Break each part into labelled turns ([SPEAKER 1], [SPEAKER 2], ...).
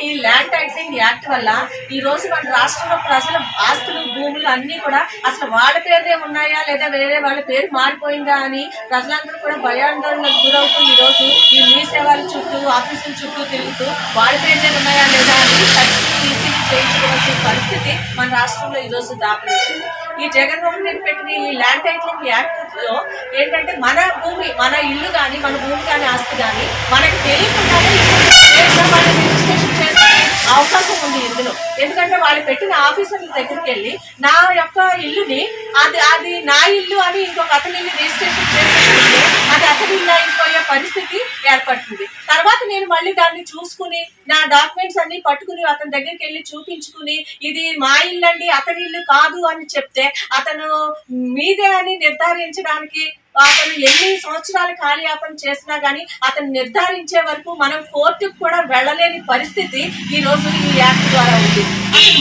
[SPEAKER 1] ఈ land titling act వల్ల ఈ రోజు మన రాష్ట్రంలో ప్రజల ఆస్తులు భూములు అన్ని కూడా అసలు వాళ్ళ పేరునే ఉన్నాయా లేదా వేరే వాళ్ళ పేరు మారిపోయిందా అని ప్రజలందరూ కూడా భయాందోళనకు గురవుతూ ఈ రోజు ఈ మీ సేవల చుట్టూ ఆఫీసుల చుట్టూ తిరుగుతూ వాళ్ళ పేరునే ఉన్నాయా లేదా అని సర్టిఫికేట్ చేయించుకోవాల్సిన పరిస్థితి మన రాష్ట్రంలో ఈ రోజు దాపరించింది. ఈ జగన్మోహన్ రెడ్డి పెట్టిన ఈ ల్యాండ్ టైటిలింగ్ యాక్ట్లో ఏంటంటే మన భూమి మన ఇల్లు కానీ మన భూమి కానీ ఆస్తి కానీ మనకు తెలియకుండానే రిజిస్ట్రేషన్ అవకాశం ఉంది ఇందులో. ఎందుకంటే వాళ్ళు పెట్టిన ఆఫీసర్ల దగ్గరికి వెళ్ళి నా యొక్క ఇల్లుని అది అది నా ఇల్లు అని ఇంకొక అతని ఇల్లు రిజిస్ట్రేషన్ చేసుకుంటే అది అతని ఇల్లు అయిపోయే పరిస్థితి ఏర్పడుతుంది. తర్వాత నేను మళ్ళీ దాన్ని చూసుకుని నా డాక్యుమెంట్స్ అన్ని పట్టుకుని అతని దగ్గరికి వెళ్ళి చూపించుకుని ఇది మా ఇల్లు అండి అతని ఇల్లు కాదు అని చెప్తే అతను మీదే అని నిర్ధారించడానికి అతను ఎన్ని సంవత్సరాలు కాలయాపన చేసినా గానీ అతను నిర్ధారించే వరకు మనం కోర్టుకు కూడా వెళ్ళలేని పరిస్థితి ఈ రోజు ఈ యాక్ట్ ద్వారా ఉంది.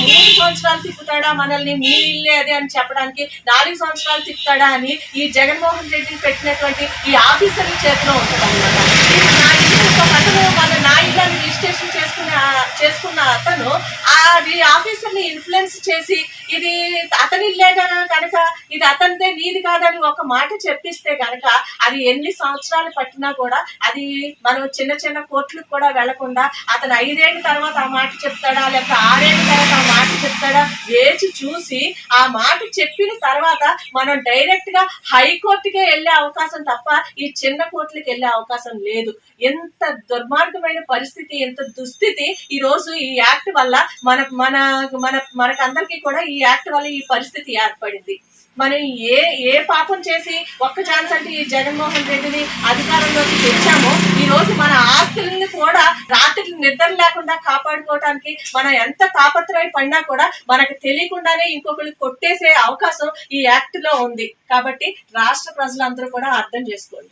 [SPEAKER 1] మూడు సంవత్సరాలు తిప్పుతాడా మనల్ని? మీ ఇల్లే అదే అని చెప్పడానికి నాలుగు సంవత్సరాలు తిప్పుతాడా అని ఈ జగన్మోహన్ రెడ్డి పెట్టినటువంటి ఈ ఆఫీసర్ల చేతిలో ఉంటుంది అనమాట నా ఇల్లు ఇంకొక మన నా ఇల్లు రిజిస్ట్రేషన్ చేసుకున్న చేసుకున్న అతను అది ఆఫీసర్ని ఇన్ఫ్లుయెన్స్ చేసి ఇది అతని ఇల్లేగా కనుక ఇది అతనిదే నీది కాదని ఒక మాట చెప్పిస్తే కనుక అది ఎన్ని సంవత్సరాలు పట్టినా కూడా అది మనం చిన్న చిన్న కోర్టులకు కూడా వెళ్ళకుండా అతను ఐదేళ్ళ తర్వాత ఆ మాట చెప్తాడా లేకపోతే ఆరేళ్ళ తర్వాత ఆ మాట అక్కడ వేచి చూసి ఆ మాట చెప్పిన తర్వాత మనం డైరెక్ట్గా హైకోర్టుకే వెళ్ళే అవకాశం తప్ప ఈ చిన్న కోర్టులకు వెళ్ళే అవకాశం లేదు. ఎంత దుర్మార్గమైన పరిస్థితి ఎంత దుస్థితి ఈ రోజు ఈ యాక్ట్ వల్ల మన మన మన మనకందరికీ కూడా ఈ యాక్ట్ వల్ల ఈ పరిస్థితి ఏర్పడింది. మనం ఏ ఏ పాపం చేసి ఒక్క ఛాన్స్ అంటే ఈ జగన్మోహన్ రెడ్డిని అధికారంలోకి తెచ్చామో ఈ రోజు మన ఆస్తుల్ని కూడా రాత్రి నిద్ర లేకుండా కాపాడుకోవటానికి మనం ఎంత తాపత్రయ పడినా కూడా మనకు తెలియకుండానే ఇంకొకరు కొట్టేసే అవకాశం ఈ యాక్ట్లో ఉంది. కాబట్టి రాష్ట్ర ప్రజలందరూ కూడా అర్థం చేసుకోండి.